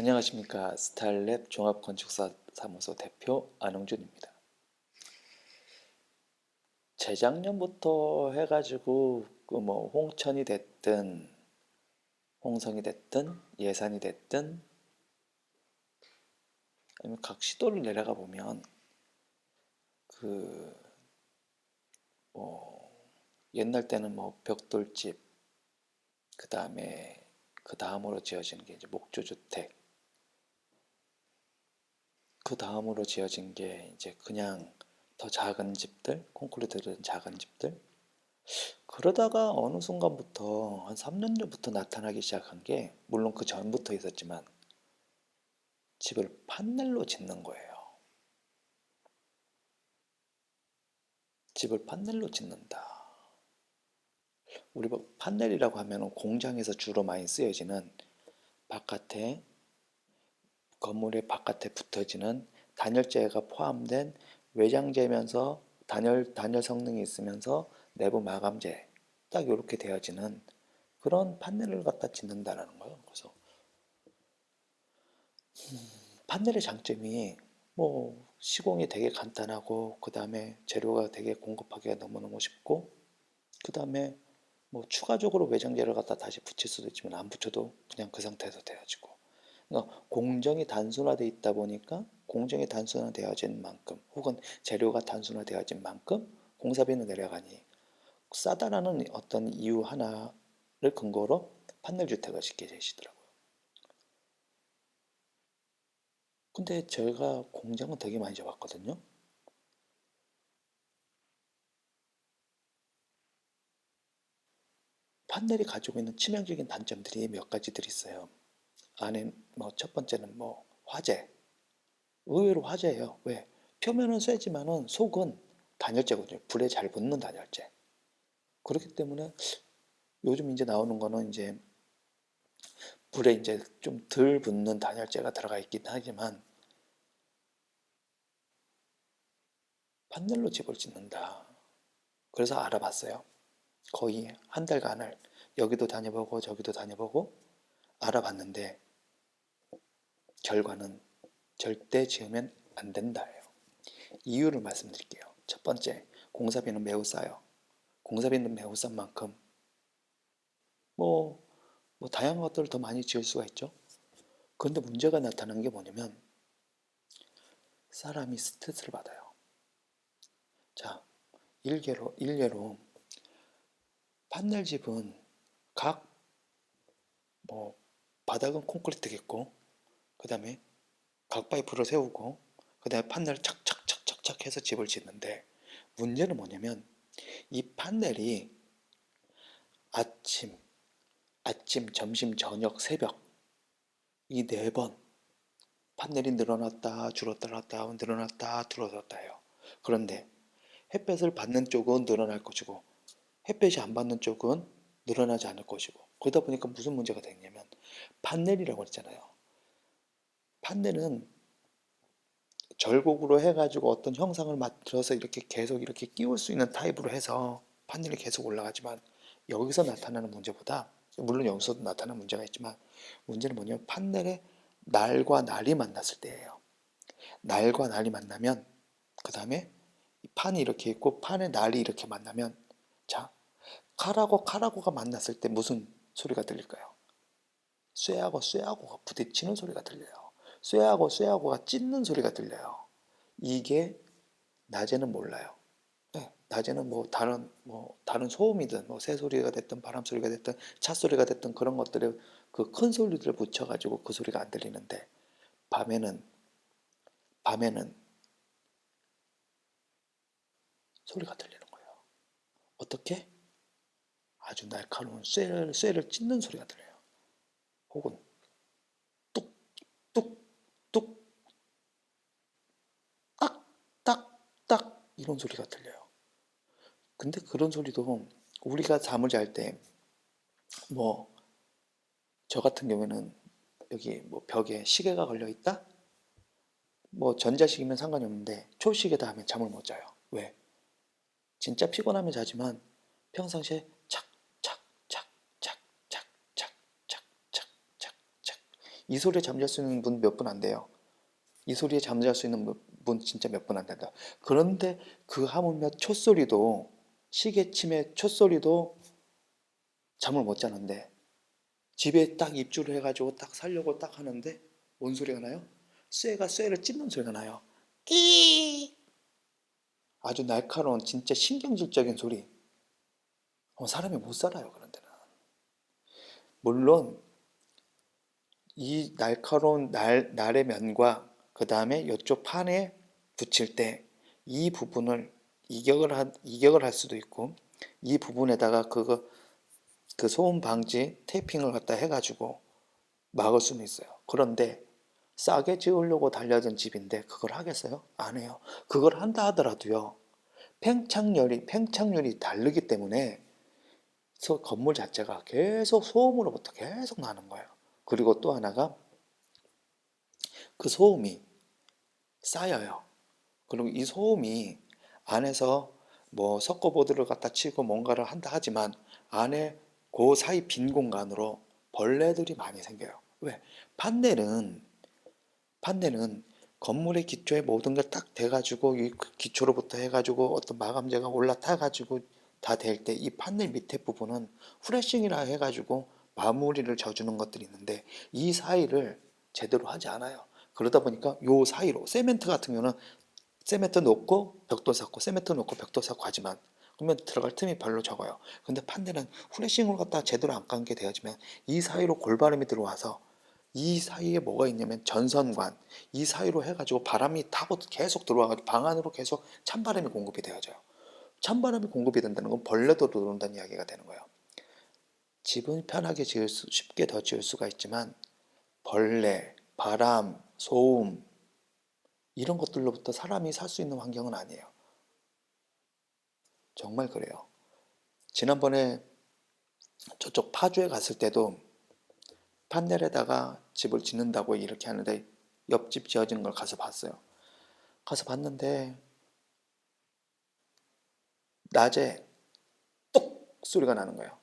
안녕하십니까 스타일랩 종합건축사 사무소 대표 안홍준입니다. 재작년부터 해가지고 그 뭐 홍천이 됐든 홍성이 됐든 예산이 됐든 아니면 각 시도를 내려가 보면 그 뭐 옛날 때는 뭐 벽돌집 그 다음에 그 다음으로 지어진 게 이제 목조주택 그 다음으로 지어진 게 이제 그냥 더 작은 집들, 콘크리트 든 작은 집들. 그러다가 어느 순간부터 한 3년 전부터 나타나기 시작한 게 물론 그 전부터 있었지만 집을 판넬로 짓는 거예요. 집을 판넬로 짓는다. 우리 뭐 판넬이라고 하면 공장에서 주로 많이 쓰여지는 바깥에 건물의 바깥에 붙어지는 단열재가 포함된 외장재면서 단열 단열 성능이 있으면서 내부 마감재 딱 이렇게 되어지는 그런 판넬을 갖다 짓는다라는 거예요. 그래서 음, 판넬의 장점이 뭐 시공이 되게 간단하고 그 다음에 재료가 되게 공급하기가 너무너무 쉽고 그 다음에 뭐 추가적으로 외장재를 갖다 다시 붙일 수도 있지만 안 붙여도 그냥 그 상태에서 되어지고 공정이 단순화되어 있다 보니까 공정이 단순화되어진 만큼 혹은 재료가 단순화되어진 만큼 공사비는 내려가니 싸다라는 어떤 이유 하나를 근거로 판넬 주택을 짓게 되시더라고요. 근데 제가 공장은 되게 많이 잡았거든요. 판넬이 가지고 있는 치명적인 단점들이 몇 가지들이 있어요. 안에 뭐 첫 번째는 뭐 화재. 의외로 화재예요. 왜? 표면은 쇠지만은 속은 단열재거든요. 불에 잘 붙는 단열재. 그렇기 때문에 요즘 이제 나오는 거는 이제 불에 이제 좀 덜 붙는 단열재가 들어가 있긴 하지만 판넬로 집을 짓는다. 그래서 알아봤어요. 거의 한 달간을 여기도 다녀보고 저기도 다녀보고 알아봤는데 결과는 절대 지으면 안 된다예요. 이유를 말씀드릴게요. 첫 번째, 공사비는 매우 싸요. 공사비는 매우 싼 만큼 뭐, 뭐 다양한 것들을 더 많이 지을 수가 있죠. 그런데 문제가 나타나는 게 뭐냐면 사람이 스트레스를 받아요. 자, 일례로 일례로 판넬 집은 각 뭐 바닥은 콘크리트겠고 그 다음에 각파이프를 세우고 그 다음에 판넬을 착착착착착 해서 집을 짓는데 문제는 뭐냐면 이 판넬이 아침, 아침, 점심, 저녁, 새벽 이 네 번 판넬이 늘어났다 줄었다 놨다 늘어났다 줄어들었다 해요. 그런데 햇볕을 받는 쪽은 늘어날 것이고 햇볕이 안 받는 쪽은 늘어나지 않을 것이고 그러다 보니까 무슨 문제가 되냐면 판넬이라고 했잖아요. 판넬은 절곡으로 해가지고 어떤 형상을 만들어서 이렇게 계속 이렇게 끼울 수 있는 타입으로 해서 판넬이 계속 올라가지만 여기서 나타나는 문제보다 물론 여기서도 나타나는 문제가 있지만 문제는 뭐냐면 판넬의 날과 날이 만났을 때예요. 날과 날이 만나면 그 다음에 판이 이렇게 있고 판의 날이 이렇게 만나면 자 칼하고 칼하고가 만났을 때 무슨 소리가 들릴까요? 쇠하고 쇠하고가 부딪히는 소리가 들려요. 쇠하고 쇠하고가 찢는 소리가 들려요. 이게 낮에는 몰라요. 네, 낮에는 뭐 다른 뭐 다른 소음이든 뭐 새 소리가 됐든 바람 소리가 됐든 차 소리가 됐든 그런 것들을 그 큰 소리들을 붙여가지고 그 소리가 안 들리는데 밤에는 밤에는 소리가 들리는 거예요. 어떻게? 아주 날카로운 쇠를 쇠를 찢는 소리가 들려요. 혹은 뚝뚝뚝 딱딱딱 이런 소리가 들려요. 근데 그런 소리도 우리가 잠을 잘 때 뭐 저 같은 경우에는 여기 뭐 벽에 시계가 걸려 있다? 뭐 전자식이면 상관이 없는데 초시계다 하면 잠을 못 자요. 왜? 진짜 피곤하면 자지만 평상시에 착착착착착착착착착착 이 소리에 잠잘 수 있는 분 몇 분 안 돼요. 이 소리에 잠잘 수 있는 분 진짜 몇 분 안 된다. 그런데 그 하물며 촛소리도 시계침의 촛소리도 잠을 못 자는데 집에 딱 입주를 해가지고 딱 살려고 딱 하는데 뭔 소리가 나요? 쇠가 쇠를 찢는 소리가 나요. 끼 아주 날카로운 진짜 신경질적인 소리. 어, 사람이 못 살아요 그런 데는. 물론 이 날카로운 날, 날의 면과 그 다음에 이쪽 판에 붙일 때 이 부분을 이격을 한 이격을 할 수도 있고 이 부분에다가 그거 그 소음 방지 테이핑을 갖다 해가지고 막을 수는 있어요. 그런데 싸게 지으려고 달려든 집인데 그걸 하겠어요? 안 해요. 그걸 한다 하더라도요. 팽창열이 팽창률이 다르기 때문에 서 건물 자체가 계속 소음으로부터 계속 나는 거예요. 그리고 또 하나가 그 소음이 쌓여요. 그리고 이 소음이 안에서 뭐 석고보드를 갖다 치고 뭔가를 한다 하지만 안에 그 사이 빈 공간으로 벌레들이 많이 생겨요. 왜? 판넬은 판넬은 건물의 기초에 모든 게딱 돼가지고 이 기초로부터 해가지고 어떤 마감재가 올라타가지고 다 될 때 이 판넬 밑에 부분은 후레싱이라 해가지고 마무리를 져주는 것들이 있는데 이 사이를 제대로 하지 않아요. 그러다 보니까 요 사이로 세멘트 같은 경우는 세멘트 놓고 벽도 쌓고 세멘트 놓고 벽도 쌓고 하지만 그러면 들어갈 틈이 별로 적어요. 근데 판넬은 후레싱을 갖다 제대로 안깐게 되어지면 이 사이로 골바람이 들어와서 이 사이에 뭐가 있냐면 전선관 이 사이로 해가지고 바람이 타고 계속 들어와가지고 방 안으로 계속 찬바람이 공급이 되어져요. 찬바람이 공급이 된다는 건 벌레도 들어온다는 이야기가 되는 거예요. 집은 편하게 지을 수, 쉽게 더 지을 수가 있지만 벌레, 바람, 소음 이런 것들로부터 사람이 살 수 있는 환경은 아니에요. 정말 그래요. 지난번에 저쪽 파주에 갔을 때도 판넬에다가 집을 짓는다고 이렇게 하는데 옆집 지어지는 걸 가서 봤어요. 가서 봤는데 낮에 뚝 소리가 나는 거예요.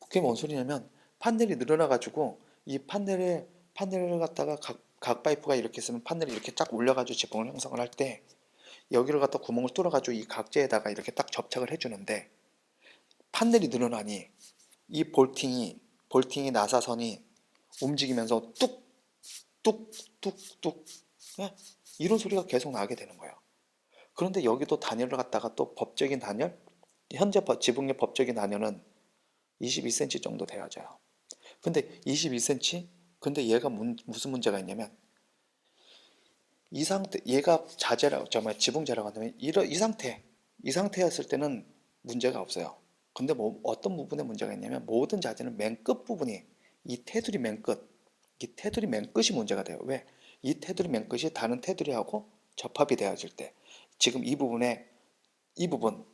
그게 뭔 소리냐면 판넬이 늘어나가지고 이 판넬에 판넬을 갖다가 각, 각 파이프가 이렇게 있으면 판넬이 이렇게 쫙 올려가지고 지붕을 형성을 할 때 여기를 갖다 구멍을 뚫어가지고 이 각재에다가 이렇게 딱 접착을 해주는데 판넬이 늘어나니 이 볼팅이 볼팅이 나사선이 움직이면서 뚝 뚝 뚝뚝 예? 이런 소리가 계속 나게 되는 거예요. 그런데 여기도 단열을 갖다가 또 법적인 단열 현재 법- 지붕의 법적인 단열은 22cm 정도 되어져요. 근데 22cm? 근데 얘가 문- 무슨 문제가 있냐면 이 상태 얘가 자재라고 정말 지붕재라고 한다면 이러, 이 상태 이 상태였을 때는 문제가 없어요. 근데 뭐 어떤 부분에 문제가 있냐면 모든 자재는 맨 끝 부분이 이 테두리 맨 끝, 이 테두리 맨 끝이 문제가 돼요. 왜? 이 테두리 맨 끝이 다른 테두리하고 접합이 되어질 때 지금 이 부분에 이 부분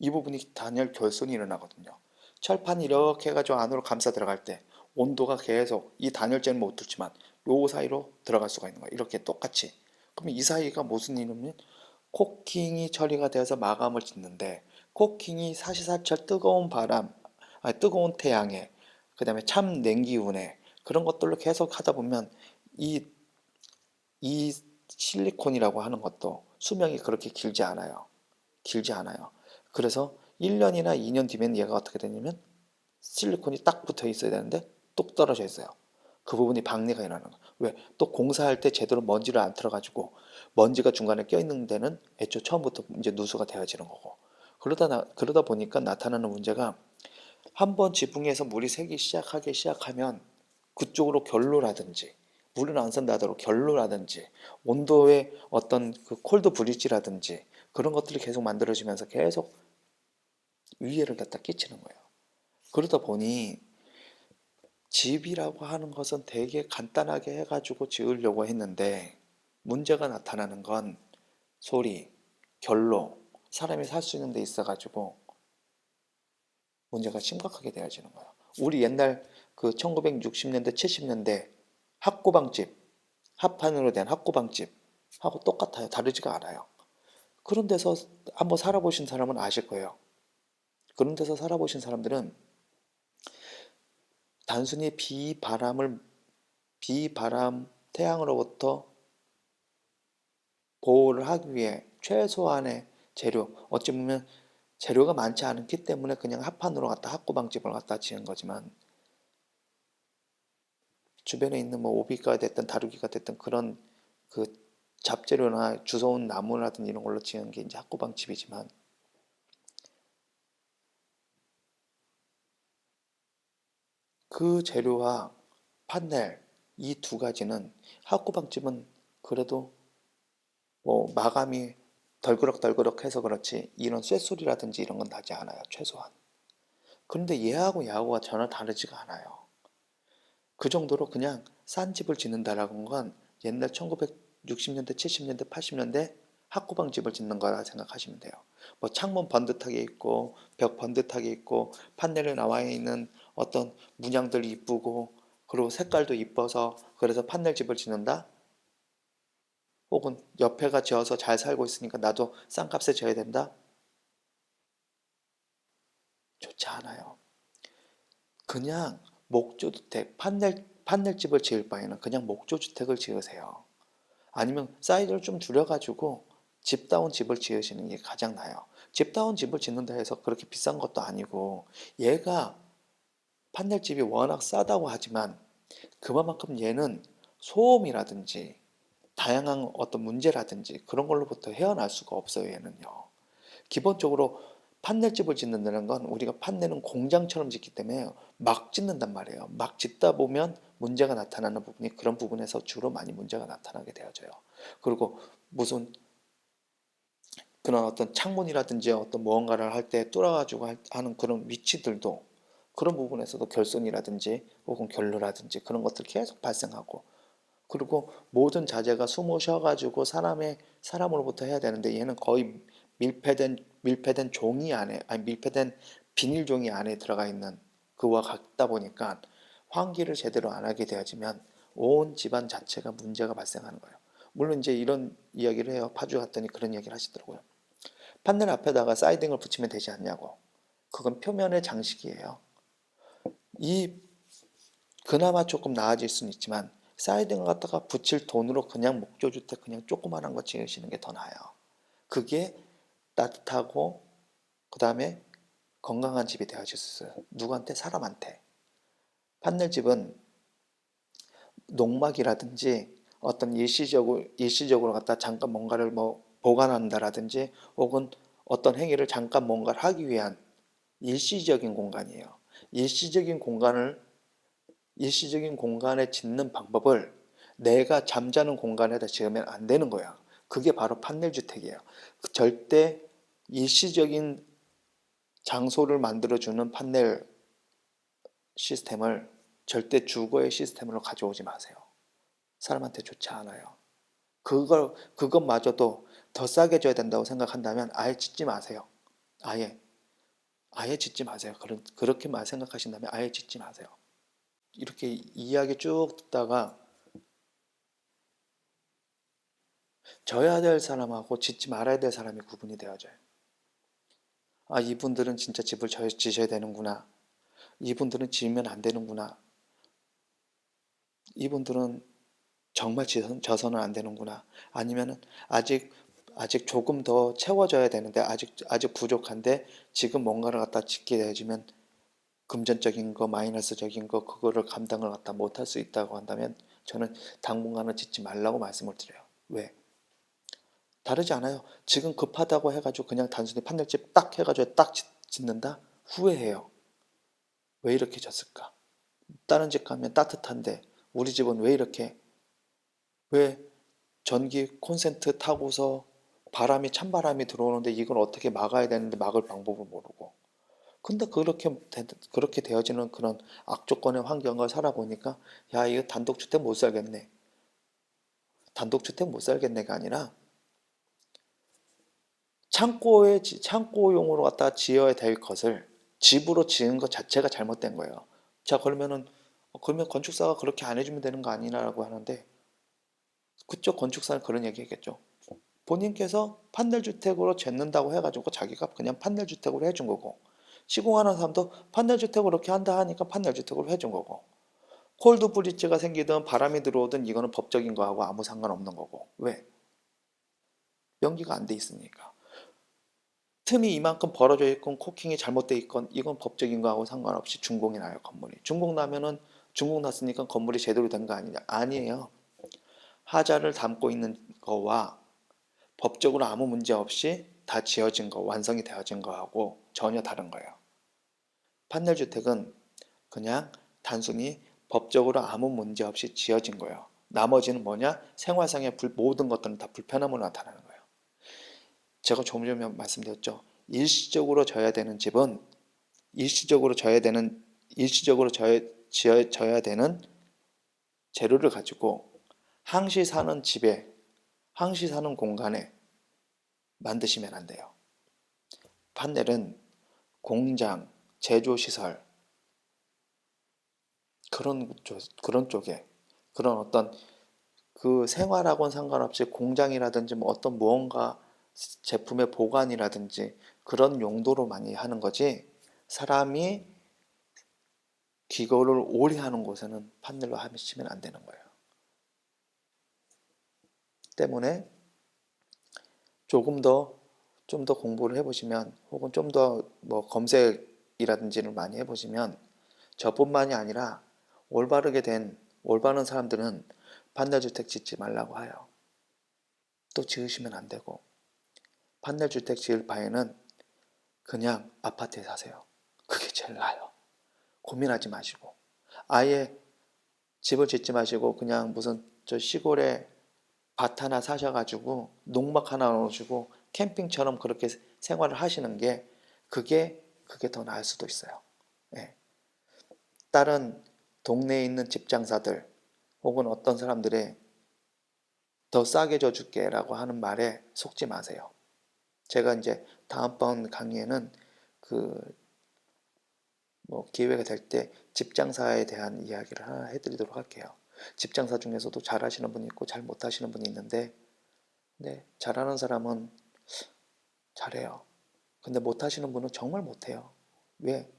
이 부분이 단열 결손이 일어나거든요. 철판이 이렇게 해가지고 안으로 감싸 들어갈 때 온도가 계속 이 단열재는 못 뚫지만 요 사이로 들어갈 수가 있는 거예요. 이렇게 똑같이. 그러면 이 사이가 무슨 일이냐면 코킹이 처리가 되어서 마감을 짓는데 코킹이 사시사철 뜨거운 바람, 아니, 뜨거운 태양에 그 다음에 참 냉기운에 그런 것들로 계속 하다 보면 이, 이 실리콘이라고 하는 것도 수명이 그렇게 길지 않아요. 길지 않아요. 그래서 1년이나 2년 뒤면 얘가 어떻게 되냐면 실리콘이 딱 붙어 있어야 되는데 뚝 떨어져 있어요. 그 부분이 박리가 일어나는 거예요. 왜? 또 공사할 때 제대로 먼지를 안 틀어가지고 먼지가 중간에 껴있는 데는 애초 처음부터 이제 누수가 되어지는 거고 그러다 나, 그러다 보니까 나타나는 문제가 한 번 지붕에서 물이 새기 시작하기 시작하면 그쪽으로 결로라든지 물을 안 샌다더라도 결로라든지 온도의 어떤 그 콜드 브릿지라든지 그런 것들이 계속 만들어지면서 계속 위해를 갖다 끼치는 거예요. 그러다 보니 집이라고 하는 것은 되게 간단하게 해가지고 지으려고 했는데 문제가 나타나는 건 소리, 결로, 사람이 살 수 있는 데 있어가지고 문제가 심각하게 되어지는 거예요. 우리 옛날 그 1960년대, 70년대 학고방집, 합판으로 된 학고방집 하고 똑같아요. 다르지가 않아요. 그런 데서 한번 살아보신 사람은 아실 거예요. 그런 데서 살아보신 사람들은 단순히 비 바람을 비 바람 태양으로부터 보호를 하기 위해 최소한의 재료 어찌 보면 재료가 많지 않기 때문에 그냥 합판으로 갖다 합구방집을 갖다 지은 거지만 주변에 있는 뭐 오비가 됐든 다루기가 됐든 그런 그 잡재료나 주워온 나무라든 이런 걸로 지은 게 이제 합구방집이지만 그 재료와 판넬 이 두 가지는 합구방집은 그래도 뭐 마감이 덜그럭덜그럭 해서 그렇지 이런 쇳소리라든지 이런 건 나지 않아요 최소한. 그런데 얘하고 얘하고가 전혀 다르지가 않아요. 그 정도로 그냥 싼 집을 짓는다라는 건 옛날 1960년대 70년대 80년대 학구방 집을 짓는 거라 생각하시면 돼요. 뭐 창문 번듯하게 있고 벽 번듯하게 있고 판넬에 나와 있는 어떤 문양들이 이쁘고 그리고 색깔도 이뻐서 그래서 판넬 집을 짓는다 혹은 옆에가 지어서 잘 살고 있으니까 나도 싼 값에 져야 된다? 좋지 않아요. 그냥 목조주택, 판넬, 판넬집을 지을 바에는 그냥 목조주택을 지으세요. 아니면 사이즈를 좀 줄여가지고 집다운 집을 지으시는 게 가장 나아요. 집다운 집을 짓는다 해서 그렇게 비싼 것도 아니고 얘가 판넬집이 워낙 싸다고 하지만 그만큼 얘는 소음이라든지 다양한 어떤 문제라든지 그런 걸로부터 헤어날 수가 없어요, 얘는요. 기본적으로 판넬집을 짓는다는 건 우리가 판넬은 공장처럼 짓기 때문에 막 짓는단 말이에요. 막 짓다 보면 문제가 나타나는 부분이 그런 부분에서 주로 많이 문제가 나타나게 되어져요. 그리고 무슨 그런 어떤 창문이라든지 어떤 무언가를 할 때 뚫어가지고 할- 하는 그런 위치들도 그런 부분에서도 결손이라든지 혹은 결로라든지 그런 것들 계속 발생하고 그리고 모든 자재가 숨을 쉬어가지고 사람의 사람으로부터 해야 되는데 얘는 거의 밀폐된 밀폐된 종이 안에 아니 밀폐된 비닐 종이 안에 들어가 있는 그와 같다 보니까 환기를 제대로 안 하게 되어지면 온 집안 자체가 문제가 발생하는 거예요. 물론 이제 이런 이야기를 해요. 파주 갔더니 그런 이야기를 하시더라고요. 판넬 앞에다가 사이딩을 붙이면 되지 않냐고. 그건 표면의 장식이에요. 이 그나마 조금 나아질 수는 있지만 사이딩을 갖다가 붙일 돈으로 그냥 목조주택 그냥 조그만한 거 지으시는 게 더 나아요. 그게 따뜻하고 그 다음에 건강한 집이 되어질 수 있어요. 누구한테? 사람한테. 판넬집은 농막이라든지 어떤 일시적으로 일시적으로 갖다 잠깐 뭔가를 뭐 보관한다라든지 혹은 어떤 행위를 잠깐 뭔가를 하기 위한 일시적인 공간이에요. 일시적인 공간을 일시적인 공간에 짓는 방법을 내가 잠자는 공간에다 지으면 안 되는 거야. 그게 바로 판넬 주택이에요. 절대 일시적인 장소를 만들어주는 판넬 시스템을 절대 주거의 시스템으로 가져오지 마세요. 사람한테 좋지 않아요. 그걸 그것마저도 더 싸게 줘야 된다고 생각한다면 아예 짓지 마세요. 아예 아예 짓지 마세요. 그런 그렇게만 생각하신다면 아예 짓지 마세요. 이렇게 이야기 쭉 듣다가 져야 될 사람하고 짓지 말아야 될 사람이 구분이 되어져요. 아, 이분들은 진짜 집을 져- 지셔야 되는구나. 이분들은 지으면 안 되는구나. 이분들은 정말 지- 져서는 안 되는구나. 아니면은 아직 아직 조금 더 채워져야 되는데 아직 아직 부족한데 지금 뭔가를 갖다 짓게 되어지면 금전적인 거 마이너스적인 거 그거를 감당을 갖다 못할 수 있다고 한다면 저는 당분간은 짓지 말라고 말씀을 드려요. 왜? 다르지 않아요. 지금 급하다고 해가지고 그냥 단순히 판넬집 딱 해가지고 딱 짓- 짓는다? 후회해요. 왜 이렇게 졌을까? 다른 집 가면 따뜻한데 우리 집은 왜 이렇게 왜 전기 콘센트 타고서 바람이 찬바람이 들어오는데 이걸 어떻게 막아야 되는데 막을 방법을 모르고 근데 그렇게 되, 그렇게 되어지는 그런 악조건의 환경을 살아보니까 야 이거 단독주택 못 살겠네 단독주택 못 살겠네가 아니라 창고에 지- 창고용으로 갖다 지어야 될 것을 집으로 지은 것 자체가 잘못된 거예요. 자 그러면은 어, 그러면 건축사가 그렇게 안 해주면 되는 거 아니냐라고 하는데 그쪽 건축사는 그런 얘기했겠죠. 본인께서 판넬 주택으로 쟀는다고 해가지고 자기가 그냥 판넬 주택으로 해준 거고 시공하는 사람도 판넬 주택을 그렇게 한다 하니까 판넬 주택을 해준 거고 콜드 브릿지가 생기든 바람이 들어오든 이거는 법적인 거하고 아무 상관없는 거고. 왜? 연기가 안 돼 있으니까. 틈이 이만큼 벌어져 있건 코킹이 잘못돼 있건 이건 법적인 거하고 상관없이 준공이 나요 건물이. 준공 나면은 준공 났으니까 건물이 제대로 된 거 아니냐? 아니에요. 하자를 담고 있는 거와 법적으로 아무 문제 없이 다 지어진 거 완성이 되어진 거하고 전혀 다른 거예요. 판넬 주택은 그냥 단순히 법적으로 아무 문제 없이 지어진 거예요. 나머지는 뭐냐? 생활상의 불- 모든 것들은 다 불편함으로 나타나는 거예요. 제가 조금 전에 말씀드렸죠. 일시적으로 져야 되는 집은 일시적으로 져야 되는 일시적으로 져야, 지어, 져야 되는 재료를 가지고 항시 사는 집에 항시 사는 공간에 만드시면 안 돼요. 판넬은 공장, 제조 시설 그런 쪽, 그런 쪽에 그런 어떤 그 생활하고는 상관없이 공장이라든지 뭐 어떤 무언가 제품의 보관이라든지 그런 용도로 많이 하는 거지 사람이 기거를 오래 하는 곳에는 판넬로 하시면 안 되는 거예요. 때문에 조금 더 좀 더 공부를 해보시면 혹은 좀 더 뭐 검색이라든지를 많이 해보시면 저뿐만이 아니라 올바르게 된 올바른 사람들은 판넬 주택 짓지 말라고 해요. 또 지으시면 안 되고 판넬 주택 지을 바에는 그냥 아파트에 사세요. 그게 제일 나아요. 고민하지 마시고 아예 집을 짓지 마시고 그냥 무슨 저 시골에 밭 하나 사셔가지고 농막 하나 놓으시고 캠핑처럼 그렇게 생활을 하시는 게 그게 그게 더 나을 수도 있어요. 예. 다른 동네에 있는 집장사들 혹은 어떤 사람들의 더 싸게 줘줄게 라고 하는 말에 속지 마세요. 제가 이제 다음번 강의에는 그 뭐 기회가 될 때 집장사에 대한 이야기를 하나 해드리도록 할게요. 집장사 중에서도 잘하시는 분이 있고 잘 못하시는 분이 있는데, 네 잘하는 사람은 잘해요. 근데 못하시는 분은 정말 못해요. 왜?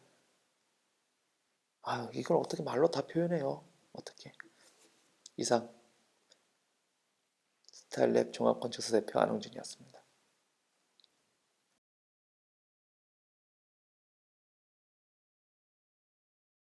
아 이걸 어떻게 말로 다 표현해요? 어떻게? 이상 스타일랩 종합 건축사 대표 안홍준이었습니다.